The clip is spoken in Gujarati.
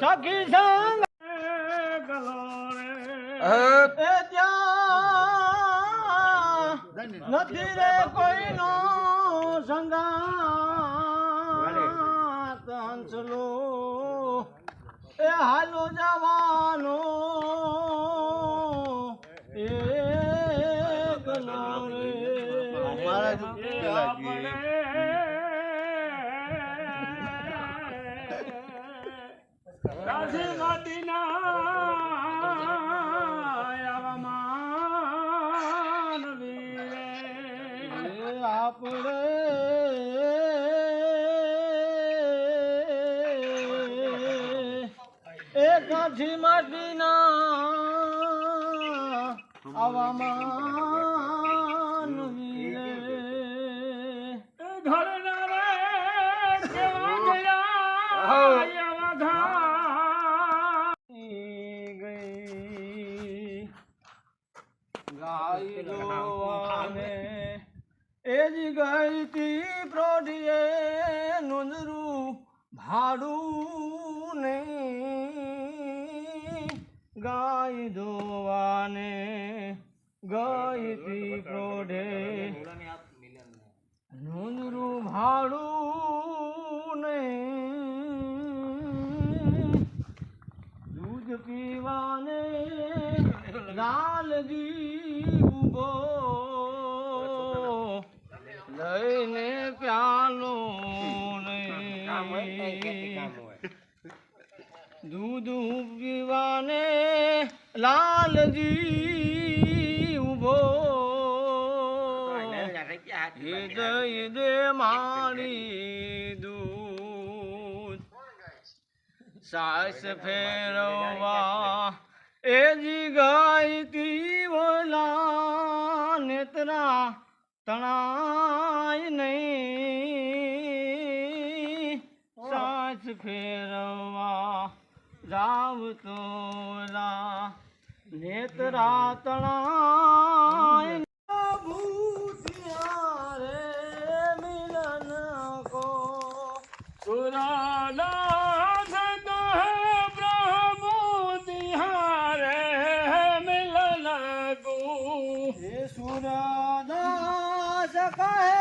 સખી સંગ નથી રે કોઈનો સંગાત મારા જો પેલા. કાશી માટીના આપણે કાશી માટીના આવા ઘાની ગઈ તી પ્રોઢીએ નોંદરું ભાડું ને ગાય દોવાને ગઈ તી પ્રોઢે નોંદરું ભાડું ને દૂધ પીવાને લાલજી ઊભો લઈને પ્યાલો દૂધ પીવાને લાલજી ઊભો હૃદય દે મારી દૂધ. સાસ ફેરવા એ જી ગાયતી બોલા નેત્રા તણાય નહીં. સાસ ફેરવા જાવ તોલા નેત્રા તણાય ભૂતિયા રે મિલન કો. સુરાનાથ મિલન કો હે સુરાદાસ કહે